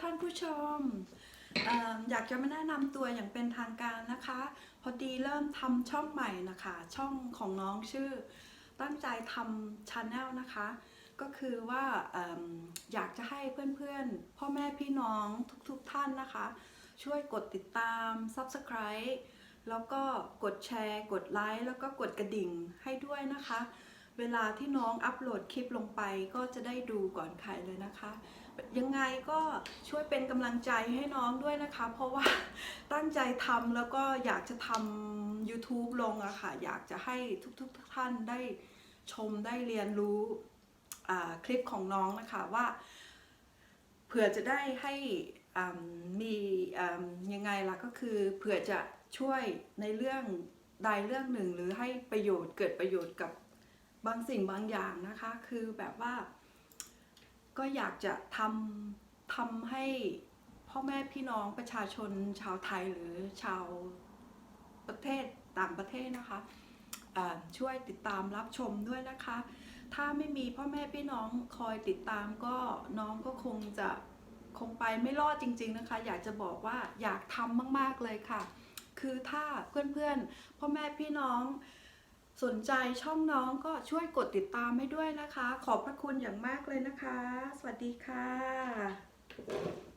ท่านผู้ชมออยากจะมาแนะนำตัวอย่างเป็นทางการนะคะ พอดีเริ่มทำช่องใหม่นะคะ ช่องของน้องชื่อ ตั้งใจทำชาแนลนะคะ ก็คือว่าออยากจะให้เพื่อนๆ พ่อแม่พี่น้องทุกๆท่านนะคะ ช่วยกดติดตาม Subscribe แล้วก็กดแชร์ กดไลค์แล้วก็กดกระดิ่งให้ด้วยนะคะ เวลาที่น้องอัปโหลดคลิปลงไปก็จะได้ดูก่อนใครเลยนะคะ ยังไงก็ช่วยเป็นกำลังใจให้น้องด้วยนะคะ เพราะว่าตั้งใจทำแล้วก็อยากจะทำ YouTube ลงอะค่ะ อยากจะให้ทุกๆท่านได้ชมได้เรียนรู้คลิปของน้องนะคะว่าเผื่อจะได้ให้มียังไงล่ะก็คือเผื่อจะช่วยในเรื่องใดเรื่องหนึ่งหรือให้ประโยชน์เกิดประโยชน์กับ บางสิ่งบางอย่างนะคะ คือแบบว่า ก็อยากจะทำทำให้พ่อแม่พี่น้องประชาชนชาวไทยหรือชาวประเทศต่างประเทศนะคะช่วยติดตามรับชมด้วยนะคะ ถ้าไม่มีพ่อแม่พี่น้องคอยติดตามก็น้องก็คงจะคงไปไม่รอดจริง ๆนะคะ อยากจะบอกว่าอยากทำมาก ๆเลยค่ะ คือถ้าเพื่อนๆพ่อแม่พี่น้อง สนใจช่องน้องก็ช่วยกดติดตามให้ด้วยนะคะ ขอบพระคุณอย่างมากเลยนะคะ สวัสดีค่ะ